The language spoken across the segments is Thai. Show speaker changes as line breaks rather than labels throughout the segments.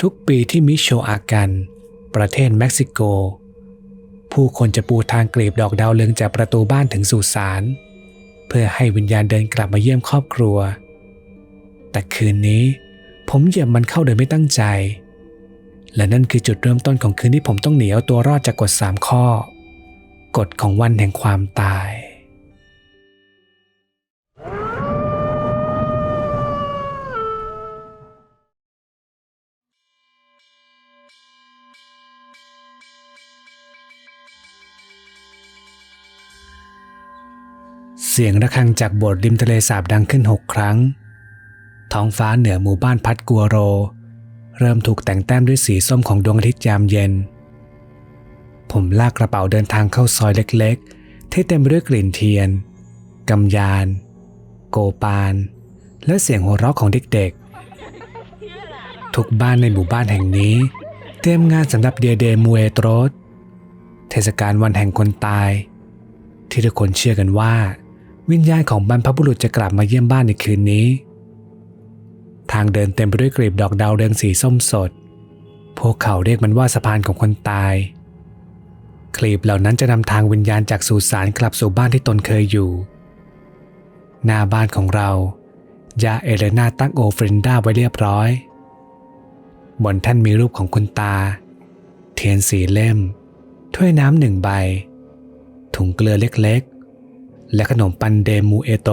ทุกปีที่มิโชอากัน ประเทศเม็กซิโก ผู้คนจะปูทางกลีบดอกดาวเรืองจากประตูบ้านถึงสุสานเพื่อให้วิญญาณเดินกลับมาเยี่ยมครอบครัว แต่คืนนี้ผมเหยียบมันเข้าโดยไม่ตั้งใจ และนั่นคือจุดเริ่มต้นของคืนที่ผมต้องหนีเอาตัวรอดจากกฎสามข้อ กฎของวันแห่งความตาย สียงระฆังจากโบสถ์ริมทะเลสาบดังขึ้นหกครั้ง ท้องฟ้าเหนือหมู่บ้านพัดกัวโร เริ่มถูกแต่งแต้มด้วยสีส้มของดวงอาทิตย์ยามเย็น ผมลากกระเป๋าเดินทางเข้าซอยเล็กๆ ที่เต็มไปด้วยกลิ่นเทียนกำยาน โกปาน และเสียงหัวเราะของเด็กๆ ทุกบ้านในหมู่บ้านแห่งนี้ เตรียมงานสำหรับเดียเดมูเอโตรสเทศกาลวันแห่งคนตาย ที่ทุกคนเชื่อกันว่า วิญญาณของบรรพบุรุษจะกลับมาเยี่ยมบ้านในคืนนี้ ทางเดินเต็มไปด้วยกลีบดอกดาวเรืองสีส้มสด พวกเขาเรียกมันว่าสะพานของคนตาย กลีบเหล่านั้นจะนำทางวิญญาณจากสุสานกลับสู่บ้านที่ตนเคยอยู่ หน้าบ้านของเรา ยาเอเลนาตั้งโอฟรินดาไว้เรียบร้อย บนแท่านมีรูปของคุณตา เทียนสีเล่ม ถ้วยน้ำหนึ่งใบ ถุงเกลือเล็กๆ และขนมปันเดมูเอโต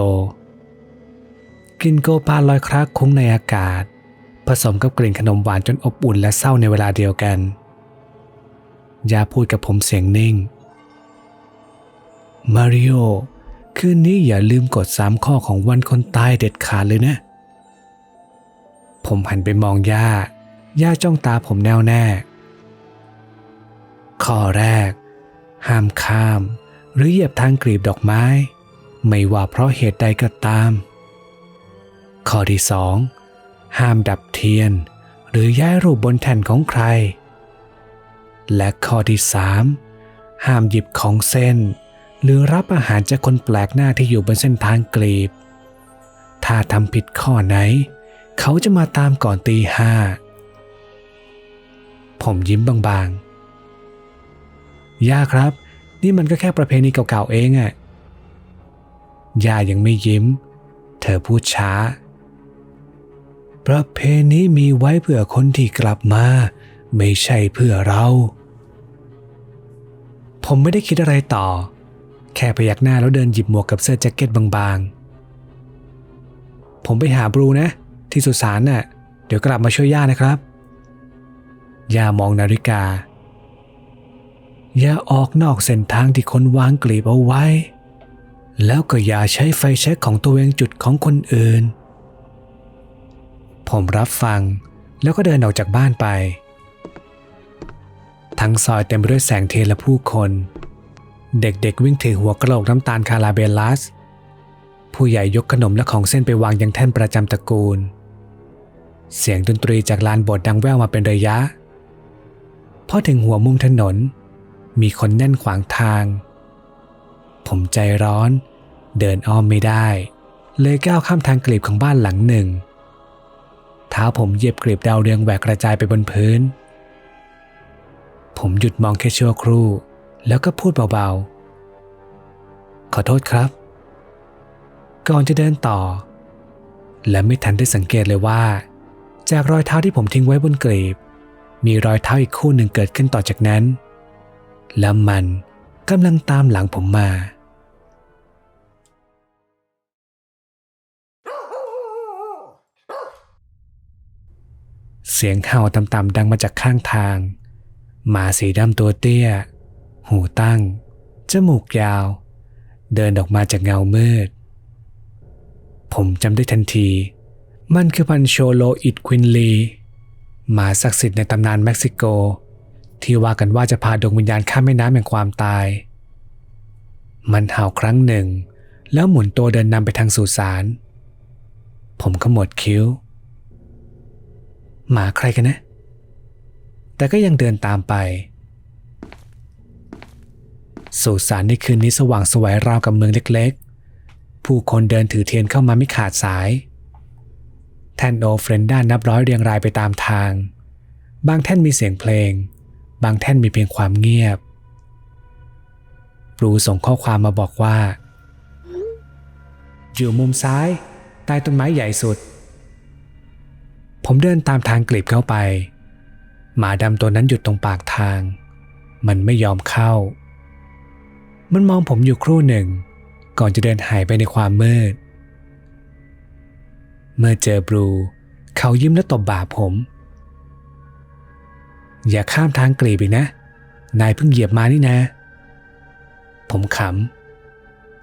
กลิ่นโกปาลอยคลักคุ้งในอากาศ ผสมกับกลิ่นขนมหวานจนอบอุ่นและเศร้าในเวลาเดียวกันยาพูดกับผมเสียงนิ่ง มาริโอคืนนี้อย่าลืมกดสามข้อของวันคนตายเด็ดขาดเลยนะ ผมหันไปมองย่า ย่าจ้องตาผมแน่วแน่ ข้อแรก ห้ามข้าม หรือเหยียบทางกลีบดอกไม้ ไม่ว่าเพราะเหตุใดก็ตาม ข้อที่สองห้ามดับเทียน หรือย้ายรูปบนแท่นของใคร และข้อที่สามห้ามหยิบของเส้น หรือรับอาหารจากคนแปลกหน้าที่อยู่บนเส้นทางกลีบ ถ้าทำผิดข้อไหน เขาจะมาตามก่อนตีห้า ผมยิ้มบางๆย่าครับ นี่มันก็แค่ประเพณีเก่าๆเองอะ ย่ายังไม่ยิ้ม เธอพูดช้า ประเพณีมีไว้เพื่อคนที่กลับมา ไม่ใช่เพื่อเรา ผมไม่ได้คิดอะไรต่อ แค่พยักหน้าแล้วเดินหยิบหมวกกับเสื้อแจ็คเก็ตบางๆ ผมไปหาบรูนะ ที่สุสานน่ะ เดี๋ยวกลับมาช่วยย่านะครับย่ามองนาฬิกา อย่าออกนอกเส้นทางที่คนวางกลีบเอาไว้ แล้วก็อย่าใช้ไฟแช็กของตัวเองจุดของคนอื่น ผมรับฟังแล้วก็เดินออกจากบ้านไป ทั้งซอยเต็มไปด้วยแสงเทและผู้คน เด็กๆวิ่งถือหัวกระโหลกน้ำตาลคาราเบลัส ผู้ใหญ่ยกขนมและของเส้นไปวางยังแท่นประจำตระกูล เสียงดนตรีจากลานโบสถ์ดังแว่วมาเป็นระยะพอถึงหัวมุมถนน มีคนแน่นขวางทาง ผมใจร้อน เดินอ้อมไม่ได้ เลยก้าวข้ามทางกลีบของบ้านหลังหนึ่ง เท้าผมเหยียบกลีบดาวเรืองแหวกกระจายไปบนพื้น ผมหยุดมองแค่ชั่วครู่ แล้วก็พูดเบาๆ ขอโทษครับ ก่อนจะเดินต่อ และไม่ทันได้สังเกตเลยว่า จากรอยเท้าที่ผมทิ้งไว้บนกลีบ มีรอยเท้าอีกคู่หนึ่งเกิดขึ้นต่อจากนั้น และมันกำลังตามหลังผมมา เสียงเห่าต่ำๆดังมาจากข้างทาง หมาสีดำตัวเตี้ย หูตั้ง จมูกยาว เดินออกมาจากเงามืด ผมจำได้ทันที มันคือพันโชโลอิดควินลี หมาศักดิ์สิทธิ์ในตำนานเม็กซิโก ที่ว่ากันว่าจะพาดวงวิญญาณข้ามแม่น้ำแห่งความตาย มันเห่าครั้งหนึ่ง แล้วหมุนตัวเดินนำไปทางสุสาน ผมขมวดคิ้ว หมาใครกันนะ แต่ก็ยังเดินตามไปสุสานในคืนนี้สว่างสวยราวกับเมืองเล็กๆ ผู้คนเดินถือเทียนเข้ามาไม่ขาดสาย แท่นโอเฟรนด้านับร้อยเรียงรายไปตามทาง บางแท่นมีเสียงเพลง บางแท่นมีเพียงความเงียบบรูส่งข้อความมาบอกว่า อยู่มุมซ้าย ใต้ต้นไม้ใหญ่สุด ผมเดินตามทางกลีบเข้าไป หมาดำตัวนั้นหยุดตรงปากทาง มันไม่ยอมเข้า มันมองผมอยู่ครู่หนึ่ง ก่อนจะเดินหายไปในความมืด เมื่อเจอบรูเขายิ้มและตบบ่าผม อย่าข้ามทางกลีบอีกนะ นายเพิ่งเหยียบมานี่นะ ผมข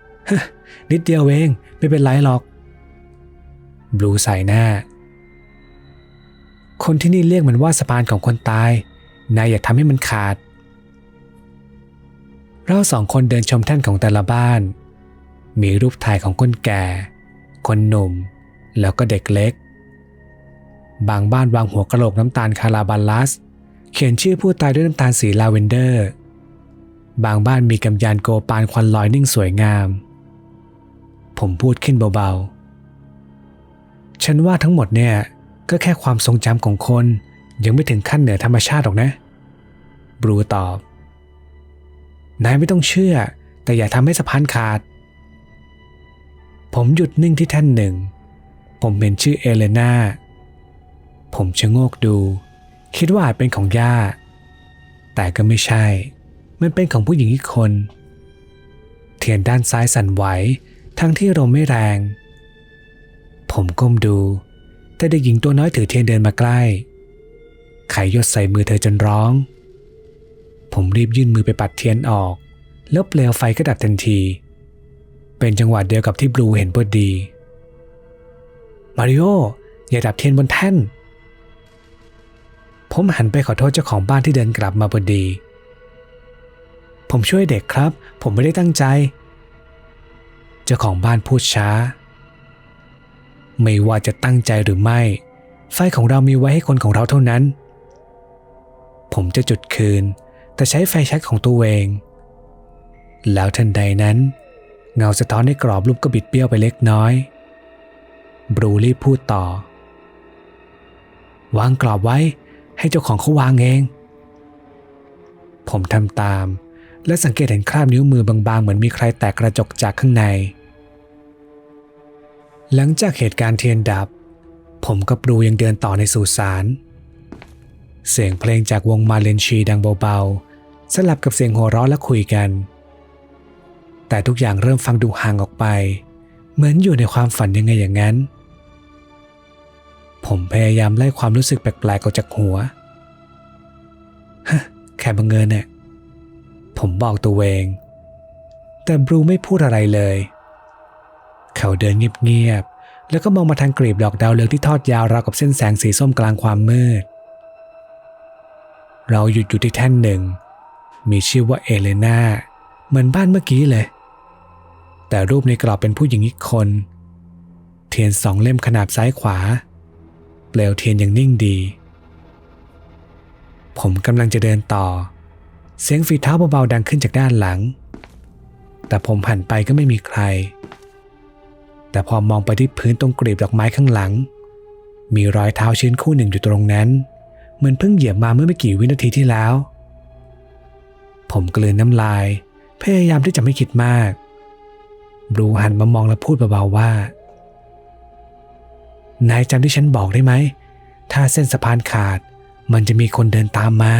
ำนิดเดียวเอง ไม่เป็นไรหรอก บลูใส่หน้า คนที่นี่เรียกมันว่าสะพานของคนตาย นายอย่าทำให้มันขาด เราสองคนเดินชมแท่นของแต่ละบ้าน มีรูปถ่ายของคนแก่ คนหนุ่ม แล้วก็เด็กเล็ก บางบ้านวางหัวกระโหลกน้ำตาลคาราบัลลัส เขียนชื่อผู้ตายด้วยน้ำตาลสีลาเวนเดอร์ บางบ้านมีกำยานโกปานควันลอยนิ่งสวยงาม ผมพูดขึ้นเบาๆ ฉันว่าทั้งหมดเนี่ย ก็แค่ความทรงจำของคน ยังไม่ถึงขั้นเหนือธรรมชาติหรอกนะ บรูตอบ นายไม่ต้องเชื่อ แต่อย่าทำให้สะพานขาด ผมหยุดนิ่งที่แท่นหนึ่ง ผมเห็นชื่อเอเลนาผมชะโงกดู คิดว่าอาจเป็นของย่า แต่ก็ไม่ใช่ มันเป็นของผู้หญิงอีกคน เทียนด้านซ้ายสั่นไหว ทั้งที่ลมไม่แรง ผมก้มดู แต่เด็กหญิงตัวน้อยถือเทียนเดินมาใกล้ไขยดใส่มือเธอจนร้อง ผมรีบยื่นมือไปปัดเทียนออก แล้วเปลวไฟก็ดับทันที เป็นจังหวะเดียวกับที่บลูเห็นพอดี มาริโออย่าดับเทียนบนแท่น ผมหันไปขอโทษเจ้าของบ้านที่เดินกลับมาพอดี ผมช่วยเด็กครับ ผมไม่ได้ตั้งใจ เจ้าของบ้านพูดช้า ไม่ว่าจะตั้งใจหรือไม่ ไฟของเรามีไว้ให้คนของเราเท่านั้น ผมจะจุดคืน แต่ใช้ไฟแช็กของตัวเอง แล้วทันใดนั้น เงาสะท้อนในกรอบรูปก็บิดเบี้ยวไปเล็กน้อย บรูรีพูดต่อ วางกรอบไว้ให้เจ้าของเขาวางเอง ผมทำตาม และสังเกตเห็นคราบนิ้วมือบางๆ เหมือนมีใครแตกกระจกจากข้างใน หลังจากเหตุการณ์เทียนดับ ผมกับรูยังเดินต่อในสุสานเสียงเพลงจากวงมาเลนชีดังเบาๆ สลับกับเสียงหัวเราะและคุยกัน แต่ทุกอย่างเริ่มฟังดูห่างออกไป เหมือนอยู่ในความฝันยังไงอย่างนั้น ผมพยายามไล่ความรู้สึกแปลกๆออกจากหัวฮะแค่บังเอิญเนี่ยผมบอกตัวเอง แต่บรูไม่พูดอะไรเลย เขาเดินเงียบๆ แล้วก็มองมาทางกลีบดอกดาวเรืองที่ทอดยาวราวกับเส้นแสงสีส้มกลางความมืด เราหยุดอยู่ที่แท่นหนึ่ง มีชื่อว่าเอเลนาเหมือนบ้านเมื่อกี้เลย แต่รูปในกรอบเป็นผู้หญิงอีกคน เทียนสองเล่มขนาบซ้ายขวา เปลวเทียนยังนิ่งดี ผมกำลังจะเดินต่อ เสียงฝีเท้าเบาๆดังขึ้นจากด้านหลัง แต่ผมหันไปก็ไม่มีใคร แต่พอมองไปที่พื้นตรงกลีบดอกไม้ข้างหลัง มีรอยเท้าชื้นคู่หนึ่งอยู่ตรงนั้น เหมือนเพิ่งเหยียบมาเมื่อไม่กี่วินาทีที่แล้ว ผมกลืนน้ำลาย พยายามที่จะไม่คิดมากบรูหันมามองและพูดเบาๆว่า นายจำที่ฉันบอกได้ไหม ถ้าเส้นสะพานขาด มันจะมีคนเดินตามมา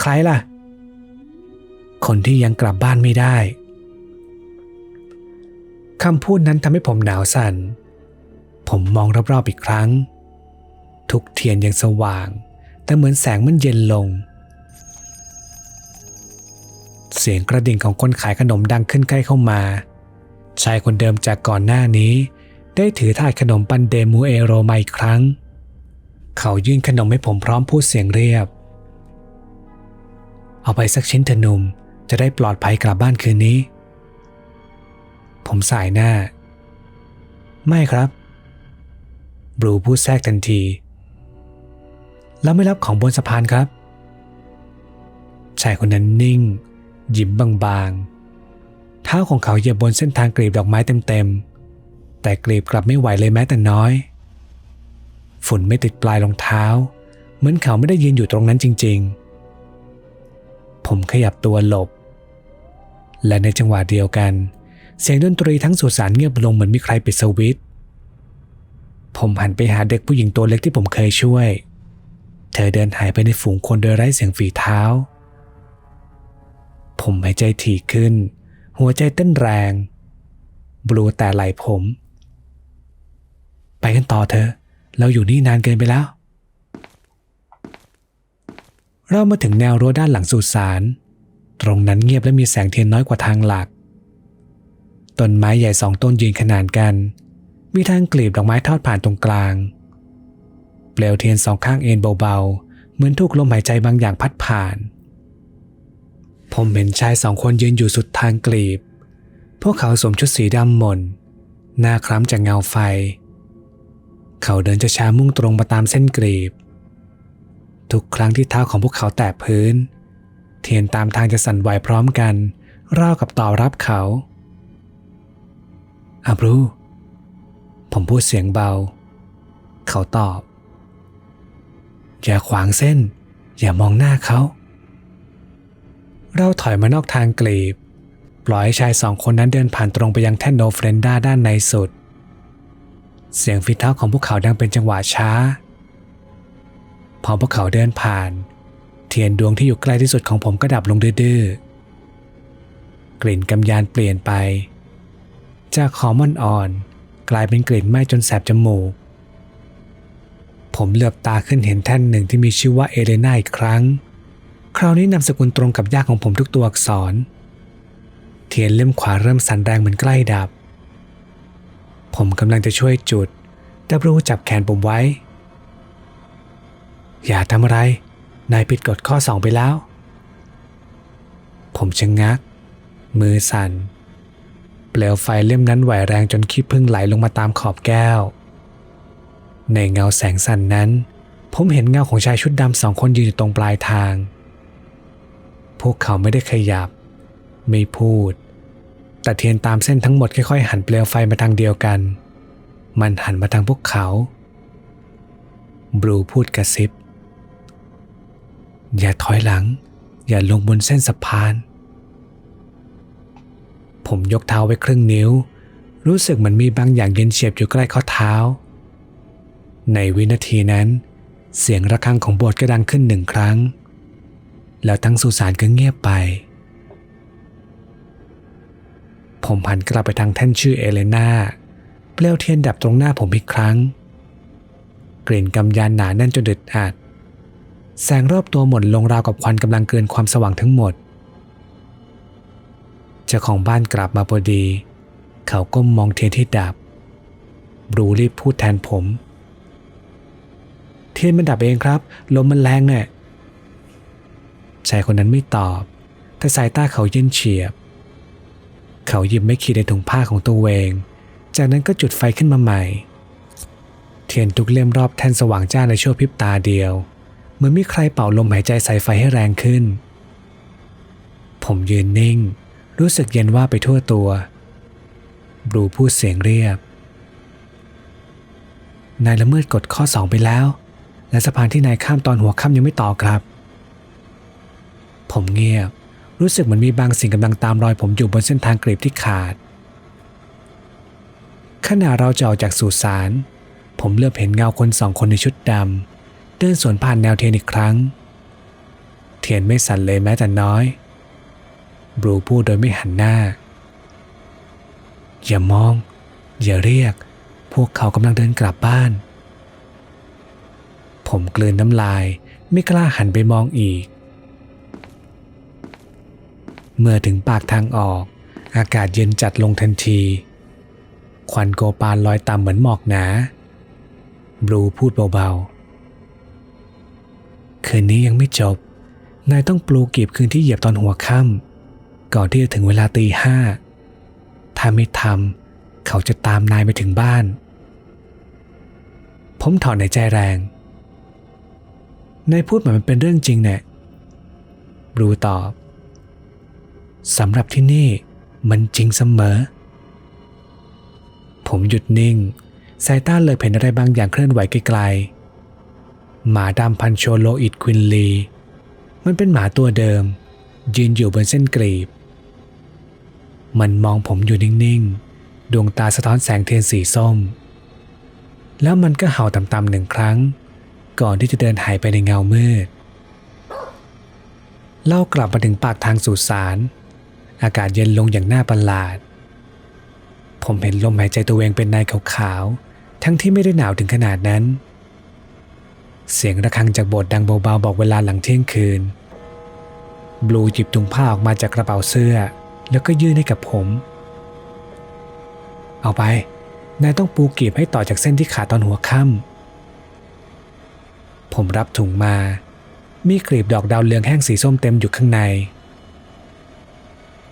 ใครล่ะ คนที่ยังกลับบ้านไม่ได้ คำพูดนั้นทำให้ผมหนาวสัน่น ผมมองรอบๆอีกครั้ง ทุกเทียนยังสว่าง แต่เหมือนแสงมันเย็นลง เสียงกระดิ่งของคนขายขนมดังขึ้นใกล้เข้ามา ชายคนเดิมจากก่อนหน้านี้ ได้ถือถาดขนมปันเดมูเอโรมาอีกครั้ง เขายื่นขนมให้ผมพร้อมพูดเสียงเรียบ เอาไปสักชิ้นเถอะหนุ่มจะได้ปลอดภัยกลับบ้านคืนนี้ ผมสายหน้า ไม่ครับบรูพูดแทรกทันที แล้วไม่รับของบนสะพานครับ ชายคนนั้นนิ่ง ยิ้มบางๆ เท้าของเขาเหยียบบนเส้นทางกลีบดอกไม้เต็มๆ แต่กลีบกลับไม่ไหวเลยแม้แต่น้อย ฝุ่นไม่ติดปลายรองเท้า เหมือนเขาไม่ได้ยืนอยู่ตรงนั้นจริง ๆ ผมขยับตัวหลบและในจังหวะเดียวกัน เสียงดนตรีทั้งสุสานเงียบลงเหมือนมีใครปิดสวิตช์ผมหันไปหาเด็กผู้หญิงตัวเล็กที่ผมเคยช่วย เธอเดินหายไปในฝูงคนโดยไร้เสียงฝีเท้า ผมหายใจถี่ขึ้น หัวใจเต้นแรง บลูแต่ไหลผม ไปกันต่อเถอะ เราอยู่นี่นานเกินไปแล้ว เรามาถึงแนวรั้วด้านหลังสุสาน ตรงนั้นเงียบและมีแสงเทียนน้อยกว่าทางหลัก ต้นไม้ใหญ่สองต้นยืนขนานกัน มีทางกลีบดอกไม้ทอดผ่านตรงกลาง เปลวเทียนสองข้างเอ็นเบาๆ เหมือนถูกลมหายใจบางอย่างพัดผ่าน ผมเห็นชายสองคนยืนอยู่สุดทางกลีบ พวกเขาสวมชุดสีดำหม่น หน้าคล้ำจากเงาไฟ เขาเดินช้ามุ่งตรงมาตามเส้นกรีบ ทุกครั้งที่เท้าของพวกเขาแตะพื้น เทียนตามทางจะสั่นไหวพร้อมกันราวกับต่อรับเขา อาบรู ผมพูดเสียงเบา เขาตอบ อย่าขวางเส้น อย่ามองหน้าเขา เราถอยมานอกทางกลีบ ปล่อยให้ชายสองคนนั้นเดินผ่านตรงไปยังแท่นโนเฟรนด้าด้านในสุด เสียงฝีเท้าของพวกเขาดังเป็นจังหวะช้า พอพวกเขาเดินผ่าน เทียนดวงที่อยู่ใกล้ที่สุดของผมก็ดับลงดื้อๆกลิ่นกำยานเปลี่ยนไป จากหอมอ่อนๆกลายเป็นกลิ่นไหม้จนแสบจมูก ผมเหลือบตาขึ้นเห็นแท่นหนึ่งที่มีชื่อว่าเอเลนาอีกครั้ง คราวนี้นามสกุลตรงกับย่าของผมทุกตัวอักษร เทียนเล่มขวาเริ่มสั่นแรงเหมือนใกล้ดับ ผมกำลังจะช่วยจุดแต่บรู้จับแขนผมไว้ อย่าทำอะไร นายผิดกฎข้อสองไปแล้ว ผมชะงงัก มือสั่น เปลวไฟเล่มนั้นไหวแรงจนขี้ผึ้งไหลลงมาตามขอบแก้ว ในเงาแสงสั่นนั้น ผมเห็นเงาของชายชุดดำสองคนยืนอยู่ตรงปลายทาง พวกเขาไม่ได้ขยับ ไม่พูด แต่เทียนตามเส้นทั้งหมดค่อยๆหันเปลวไฟมาทางเดียวกัน มันหันมาทางพวกเขาบลูพูดกระซิบ อย่าถอยหลัง อย่าลงบนเส้นสะพาน ผมยกเท้าไว้ครึ่งนิ้ว รู้สึกเหมือนมีบางอย่างเย็นเฉียบอยู่ใกล้ข้อเท้า ในวินาทีนั้น เสียงระฆังของโบสถ์ก็ดังขึ้นหนึ่งครั้ง แล้วทั้งสุสานก็เงียบไป ผมหันกลับไปทางแท่นชื่อเอเลนาเปลวเทียนดับตรงหน้าผมอีกครั้ง กลิ่นกำยานหนาแน่นจนดึดอัดแสงรอบตัวหม่นลงราวกับควันกำลังเกินความสว่างทั้งหมด จ้าของบ้านกลับมาพอดี เขาก้มมองเทียนที่ดับ บรูรีบพูดแทนผม เทียนมันดับเองครับ ลมมันแรงเนี่ยชายคนนั้นไม่ตอบ แต่สายตาเขาเย็นเฉียบ เขาหยิบไม่ขีดในถุงผ้าของตัวเอง จากนั้นก็จุดไฟขึ้นมาใหม่ เทียนทุกเล่มรอบแท่นสว่างจ้าในชั่วพริบตาเดียว เหมือนมีใครเป่าลมหายใจใส่ไฟให้แรงขึ้น ผมยืนนิ่ง รู้สึกเย็นว่าไปทั่วตัว บลูพูดเสียงเรียบ นายละเมิดกฎข้อสองไปแล้ว และสะพานที่นายข้ามตอนหัวค่ำยังไม่ต่อครับ ผมเงียบ รู้สึกเหมือนมีบางสิ่งกำลังตามรอยผมอยู่บนเส้นทางกรีบที่ขาด ขณะเราจะออกจากสุสาน ผมเลือบเห็นเงาคนสองคนในชุดดำเดินสวนผ่านแนวเทียนอีกครั้ง เทียนไม่สั่นเลยแม้แต่น้อย บรูพูดโดยไม่หันหน้า อย่ามอง อย่าเรียก พวกเขากำลังเดินกลับบ้าน ผมกลืนน้ำลายไม่กล้าหันไปมองอีก เมื่อถึงปากทางออก อากาศเย็นจัดลงทันที ควันโกปาลลอยต่ำเหมือนหมอกหนา บลูพูดเบาๆ คืนนี้ยังไม่จบ นายต้องปลูกกีบคืนที่เหยียบตอนหัวค่ำ ก่อนที่จะถึงเวลาตีห้า ถ้าไม่ทำเขาจะตามนายไปถึงบ้าน ผมถอนในใจแรง นายพูดเหมือนมันเป็นเรื่องจริงเนี่ยบลูตอบสำหรับที่นี่มันจริงเสมอ ผมหยุดนิ่ง สายตาเลยเห็นอะไรบางอย่างเคลื่อนไหวไกลๆ หมาดำพันโชโลอิดควินลี มันเป็นหมาตัวเดิม ยืนอยู่บนเส้นกรีบ มันมองผมอยู่นิ่งๆ ดวงตาสะท้อนแสงเทียนสีส้ม แล้วมันก็เห่าต่ำๆหนึ่งครั้ง ก่อนที่จะเดินหายไปในเงามืด เล่ากลับมาถึงปากทางสู่สารอากาศเย็นลงอย่างน่าประหลาด ผมเห็นลมหายใจตัวเองเป็นนายขาวๆ ทั้งที่ไม่ได้หนาวถึงขนาดนั้น เสียงระฆังจากโบสถ์ดังเบาๆบอกเวลาหลังเที่ยงคืน บลูหยิบถุงผ้าออกมาจากกระเป๋าเสื้อ แล้วก็ยื่นให้กับผม เอาไป นายต้องปูกีบให้ต่อจากเส้นที่ขาดตอนหัวค่ำผมรับถุงมา มีกลีบดอกดาวเรืองแห้งสีส้มเต็มอยู่ข้างใน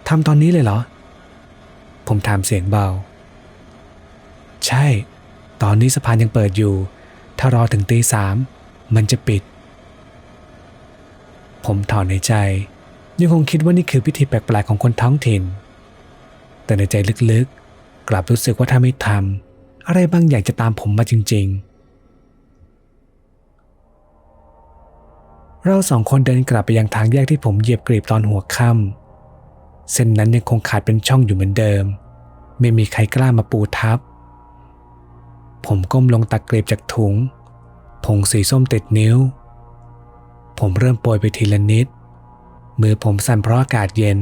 ทำตอนนี้เลยเหรอ ผมถามเสียงเบา ใช่ ตอนนี้สะพานยังเปิดอยู่ ถ้ารอถึงตีสามมันจะปิด ผมถอนในใจ ยังคงคิดว่านี่คือพิธีแปลกๆของคนท้องถิ่น แต่ในใจลึกๆ กลับรู้สึกว่าถ้าไม่ทำอะไรบางอย่างจะตามผมมาจริง ๆ เราสองคนเดินกลับไปยังทางแยกที่ผมเหยียบกรีบตอนหัวค่ำเส้นนั้นยังคงขาดเป็นช่องอยู่เหมือนเดิม ไม่มีใครกล้ามาปูทับ ผมก้มลงตักกรีบจากถุงผงสีส้มติดนิ้ว ผมเริ่มโปรยไปทีละนิด มือผมสั่นเพราะอากาศเย็น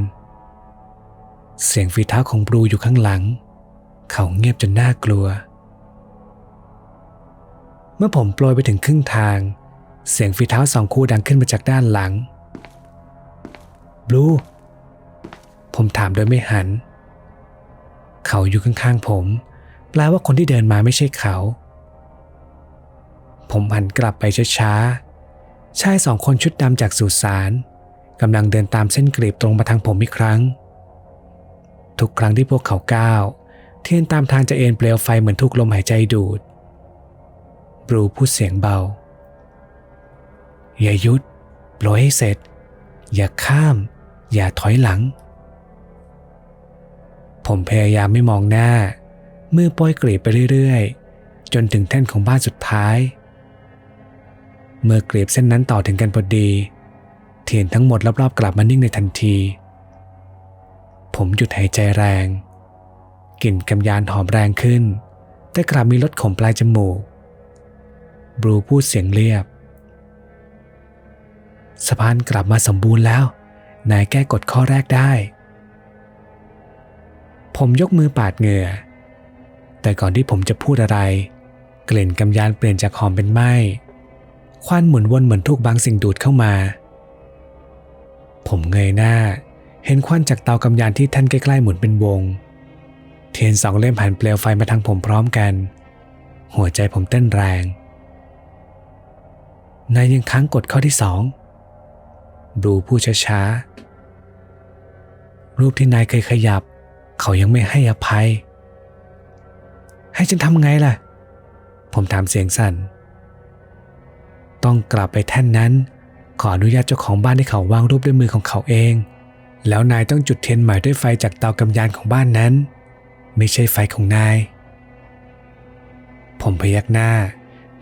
เสียงฝีเท้าของบรูอยู่ข้างหลัง เขาเงียบจนน่ากลัว เมื่อผมโปรยไปถึงครึ่งทาง เสียงฝีเท้าสองคู่ดังขึ้นมาจากด้านหลัง บลู ผมถามโดยไม่หัน เขาอยู่ข้างๆผม แปลว่าคนที่เดินมาไม่ใช่เขา ผมหันกลับไปช้าๆชายสองคนชุดดำจากสุสาน กำลังเดินตามเส้นกรีบตรงมาทางผมอีกครั้ง ทุกครั้งที่พวกเขาก้าวเทียนตามทางจะเอ็นเปลวไฟเหมือนถูกลมหายใจดูด บรูพูดเสียงเบา อย่าหยุดปล่อยให้เสร็จ อย่าข้าม อย่าถอยหลัง ผมพยายามไม่มองหน้า มือปล่อยกรีบไปเรื่อยๆ จนถึงแท่นของบ้านสุดท้าย เมื่อกรีบเส้นนั้นต่อถึงกันพอดี เทียนทั้งหมดรอบๆกลับมานิ่งในทันที ผมหยุดหายใจแรง กลิ่นกำยานหอมแรงขึ้น แต่กลับมีรสขมปลายจมูก บรูพูดเสียงเรียบ สะพานกลับมาสมบูรณ์แล้ว นายแก้กฎข้อแรกได้ ผมยกมือปาดเหงื่อ แต่ก่อนที่ผมจะพูดอะไร กลิ่นกำยานเปลี่ยนจากหอมเป็นไหม้ควันหมุนวนเหมือนถูกบางสิ่งดูดเข้ามา ผมเงยหน้า เห็นควันจากเตากำยานที่ท่านใกล้ๆหมุนเป็นวง เทียนสองเล่มผ่านเปลวไฟมาทางผมพร้อมกัน หัวใจผมเต้นแรง นายยังค้างกฎข้อที่สองบรูพูดช้าๆ รูปที่นายเคยขยับ เขายังไม่ให้อภัย ให้ฉันทำไงล่ะ ผมถามเสียงสั่น ต้องกลับไปแท่นนั้น ขออนุญาตเจ้าของบ้านให้เขาวางรูปด้วยมือของเขาเอง แล้วนายต้องจุดเทียนใหม่ด้วยไฟจากเตากำยานของบ้านนั้น ไม่ใช่ไฟของนาย ผมพยักหน้า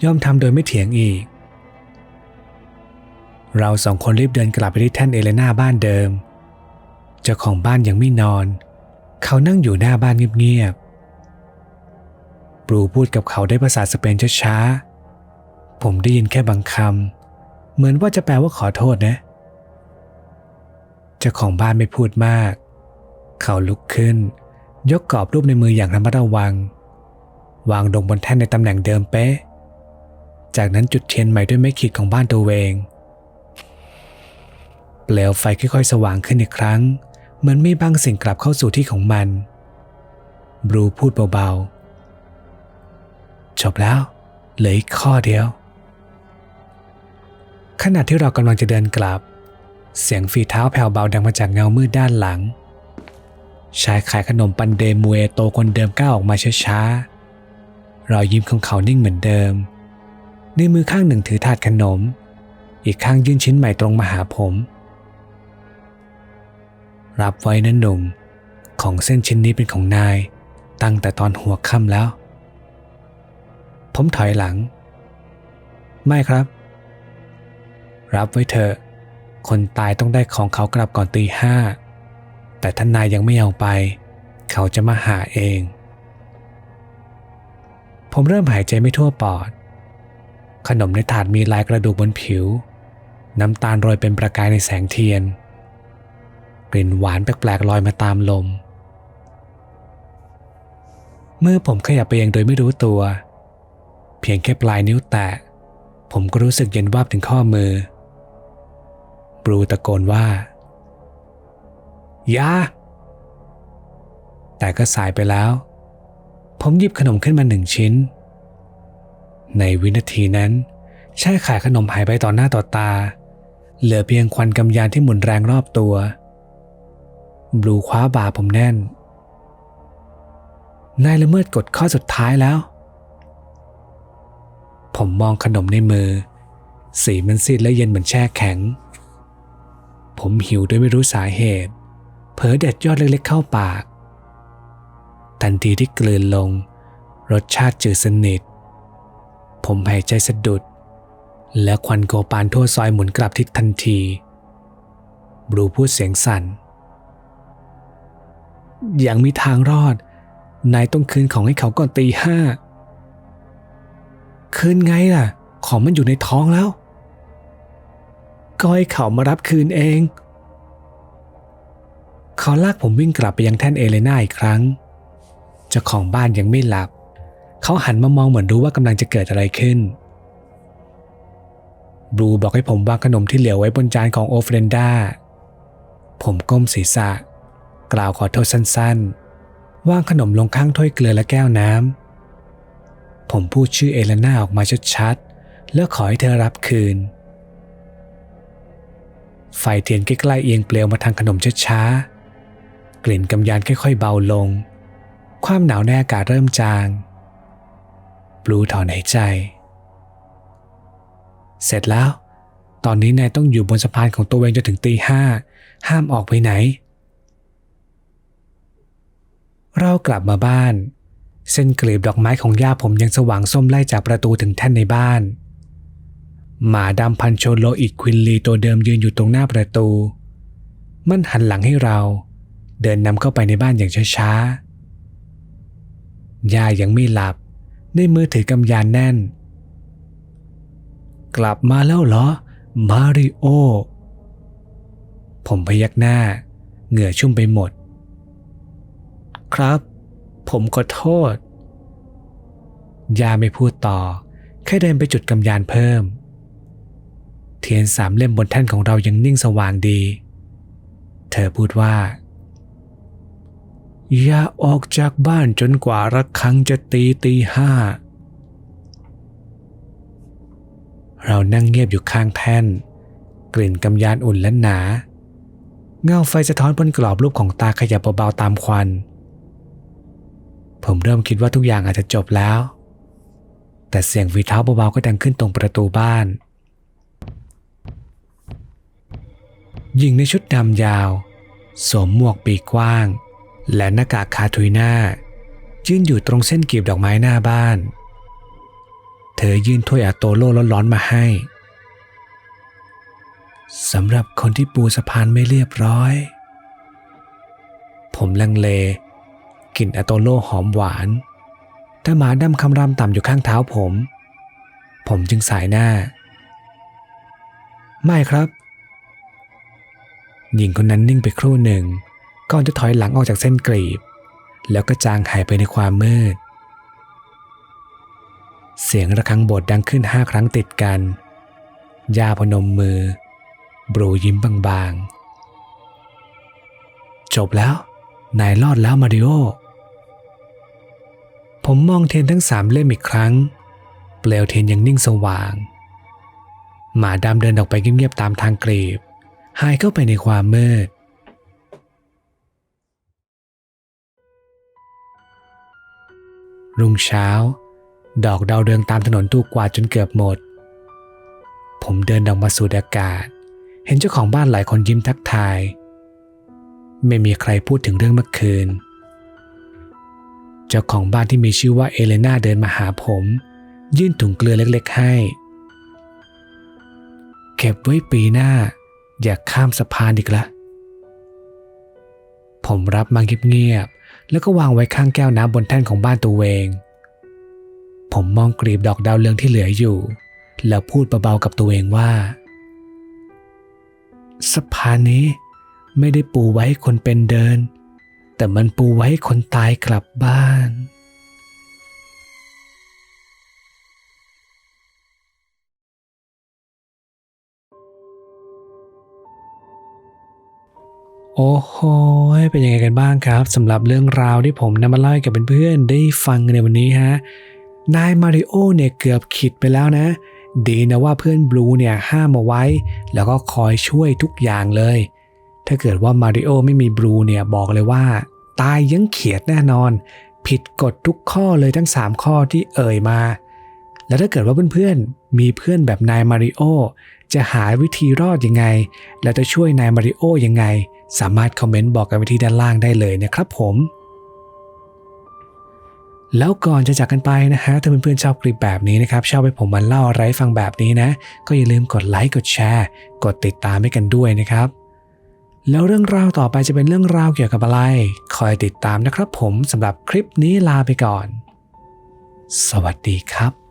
ย่อมทำโดยไม่เถียงอีก เราสองคนรีบเดินกลับไปที่แท่นเอเลนาบ้านเดิม เจ้าของบ้านยังไม่นอน เขานั่งอยู่หน้าบ้านเงียบๆ บรูพูดกับเขาได้ภาษาสเปนช้าๆ ผมได้ยินแค่บางคำ เหมือนว่าจะแปลว่าขอโทษนะ เจ้าของบ้านไม่พูดมาก เขาลุกขึ้น ยกกรอบรูปในมืออย่างระมัดระวัง วางลงบนแท่นในตำแหน่งเดิมเป๊ะ จากนั้นจุดเทียนใหม่ด้วยไม้ขีดของบ้านตัวเองเปลวไฟค่อยๆ สว่างขึ้นอีกครั้ง เหมือนมีบางสิ่งกลับเข้าสู่ที่ของมัน บรูพูดเบาๆ จบแล้ว เหลืออีกข้อเดียว ขณะที่เรากำลังจะเดินกลับ เสียงฝีเท้าแผ่วเบาดังมาจากเงามืดด้านหลัง ชายขายขนมปันเดมูเอโตคนเดิมก้าวออกมาช้าๆรอยยิ้มของเขานิ่งเหมือนเดิม ในมือข้างหนึ่งถือถาดขนม อีกข้างยื่นชิ้นใหม่ตรงมาหาผม รับไว้นะหนุ่ม ของเส้นชิ้นนี้เป็นของนาย ตั้งแต่ตอนหัวค่ำแล้ว ผมถอยหลัง ไม่ครับ รับไว้เถอะ คนตายต้องได้ของเขากลับก่อนตีห้า แต่ท่านนายยังไม่เอาไป เขาจะมาหาเอง ผมเริ่มหายใจไม่ทั่วปอด ขนมในถาดมีลายกระดูกบนผิว น้ำตาลโรยเป็นประกายในแสงเทียน กลิ่นหวานแปลกๆลอยมาตามลมเมื่อผมขยับไปเองโดยไม่รู้ตัว เพียงแค่ปลายนิ้วแตะ ผมก็รู้สึกเย็นวาบถึงข้อมือ บรูตะโกนว่า ยา แต่ก็สายไปแล้ว ผมหยิบขนมขึ้นมาหนึ่งชิ้น ในวินาทีนั้นใช่ขายขนมหายไปต่อหน้าต่อตา เหลือเพียงควันกำยานที่หมุนแรงรอบตัว บลูคว้าบ่าผมแน่น นายละเมิดกฎข้อสุดท้ายแล้ว ผมมองขนมในมือ สีมันซีดและเย็นเหมือนแช่แข็ง ผมหิวโดยไม่รู้สาเหตุ เผลอเด็ดยอดเล็กๆเข้าปาก ทันทีที่กลืนลง รสชาติจืดสนิท ผมหายใจสะดุด และควันโกปานทั่วซอยหมุนกลับทิศทันทีบรูพูดเสียงสั่น อยังมีทางรอด นายต้องคืนของให้เขาก่อนตีห้า คืนไงล่ะ ของมันอยู่ในท้องแล้ว ก็ให้เขามารับคืนเอง เขาลากผมวิ่งกลับไปยังแท่นเอเลน่าอีกครั้ง เจ้าของบ้านยังไม่หลับ เขาหันมามองเหมือนรู้ว่ากำลังจะเกิดอะไรขึ้น บลูบอกให้ผมวางขนมที่เหลือไว้บนจานของโอเฟรนดา ผมก้มศีรษะ กล่าวขอโทษสั้นๆ วางขนมลงข้างถ้วยเกลือและแก้วน้ำ ผมพูดชื่อเอเลนาออกมาชัดๆ แล้วขอให้เธอรับคืน ไฟเทียนใกล้ๆเอียงเปลวมาทางขนมช้าๆ กลิ่นกำยานค่อยๆเบาลง ความหนาวในอากาศเริ่มจาง บลูถอนหายใจ เสร็จแล้ว ตอนนี้นายต้องอยู่บนสะพานของตัวเองจนถึงตีห้า ห้ามออกไปไหน เรากลับมาบ้าน เส้นกลีบดอกไม้ของย่าผมยังสว่างส้มไล่จากประตูถึงแท่นในบ้าน หมาดำพันโชโลอิดควินลีตัวเดิมยืนอยู่ตรงหน้าประตู มันหันหลังให้เรา เดินนำเข้าไปในบ้านอย่างช้าๆย่ายังไม่หลับ ในมือถือกำยานแน่น กลับมาแล้วเหรอ มาริโอ ผมพยักหน้า เหงื่อชุ่มไปหมด ครับ ผมขอโทษ ยาไม่พูดต่อ แค่เดินไปจุดกำยานเพิ่ม เทียนสามเล่มบนแท่นของเรายังนิ่งสว่างดี เธอพูดว่า อย่าออกจากบ้านจนกว่าระฆังจะตีตีห้า เรานั่งเงียบอยู่ข้างแท่น กลิ่นกำยานอุ่นและหนา เงาไฟสะท้อนบนกรอบรูปของตาขยับเบาๆตามควัน ผมเริ่มคิดว่าทุกอย่างอาจจะจบแล้ว แต่เสียงฝีเท้าเบาๆก็ดังขึ้นตรงประตูบ้าน หญิงในชุดดำยาว สวมหมวกปีกกว้าง และหน้ากากคาทุยหน้า ยืนอยู่ตรงเส้นกีบดอกไม้หน้าบ้าน เธอยื่นถ้วยอาโตโร่ร้อนๆมาให้สำหรับคนที่ปูสะพานไม่เรียบร้อย ผมลังเลกลิ่นอาโตโร่หอมหวานแต่หมาดำคำรามต่ำอยู่ข้างเท้าผม ผมจึงสายหน้า ไม่ครับ หญิงคนนั้นนิ่งไปครู่หนึ่งก่อนจะถอยหลังออกจากเส้นกรีบ แล้วก็จางหายไปในความมืด เสียงระฆังโบสถ์ดังขึ้นห้าครั้งติดกันยาพนมมือ บรูยิ้มบางๆ จบแล้ว นายรอดแล้วมาริโอ ผมมองเทียนทั้งสามเล่มอีกครั้ง เปลวเทียนยังนิ่งสว่าง หมาดำเดินออกไปเงียบๆตามทางกรีบ หายเข้าไปในความมืด รุ่งเช้า ดอกดาวเรืองตามถนนถูกกวาดจนเกือบหมด ผมเดินออกมาสูดอากาศ เห็นเจ้าของบ้านหลายคนยิ้มทักทาย ไม่มีใครพูดถึงเรื่องเมื่อคืน เจ้าของบ้านที่มีชื่อว่าเอเลนาเดินมาหาผม ยื่นถุงเกลือเล็กๆให้ เก็บไว้ปีหน้า อย่าข้ามสะพานอีกละ ผมรับมาเงียบๆแล้วก็วางไว้ข้างแก้วน้ำบนแท่นของบ้านตัวเอง ผมมองกลีบดอกดาวเรืองที่เหลืออยู่ แล้วพูดเบาๆกับตัวเองว่า สะพานนี้ไม่ได้ปูไว้ให้คนเป็นเดิน แต่มันปูไว้ให้คนตายกลับบ้าน โอ้โห เป็นยังไงกันบ้างครับสำหรับเรื่องราวที่ผมนำมาเล่าให้กับเพื่อนๆได้ฟังในวันนี้ฮะ นายมาริโอเนี่ยเกือบขิดไปแล้วนะ ดีนะว่าเพื่อนบลูเนี่ยห้ามเอาไว้ แล้วก็คอยช่วยทุกอย่างเลย ถ้าเกิดว่ามาริโอไม่มีบลูเนี่ยบอกเลยว่า ตายยังเขียดแน่นอน ผิดกฎทุกข้อเลยทั้ง 3 ข้อที่เอ่ยมา แล้วถ้าเกิดว่าเพื่อนๆ มีเพื่อนแบบนายมาริโอจะหาวิธีรอดยังไง และจะช่วยนายมาริโอยังไง สามารถคอมเมนต์บอกกันไว้ที่ด้านล่างได้เลยนะครับผม แล้วก่อนจะจากกันไปนะฮะ ถ้าเพื่อนๆชอบคลิปแบบนี้นะครับ ชอบให้ผมมาเล่าอะไรฟังแบบนี้นะ ก็อย่าลืมกดไลค์กดแชร์ กดติดตามให้กันด้วยนะครับ แล้วเรื่องราวต่อไปจะเป็นเรื่องราวเกี่ยวกับอะไร คอยติดตามนะครับผมสำหรับคลิปนี้ลาไปก่อน สวัสดีครับ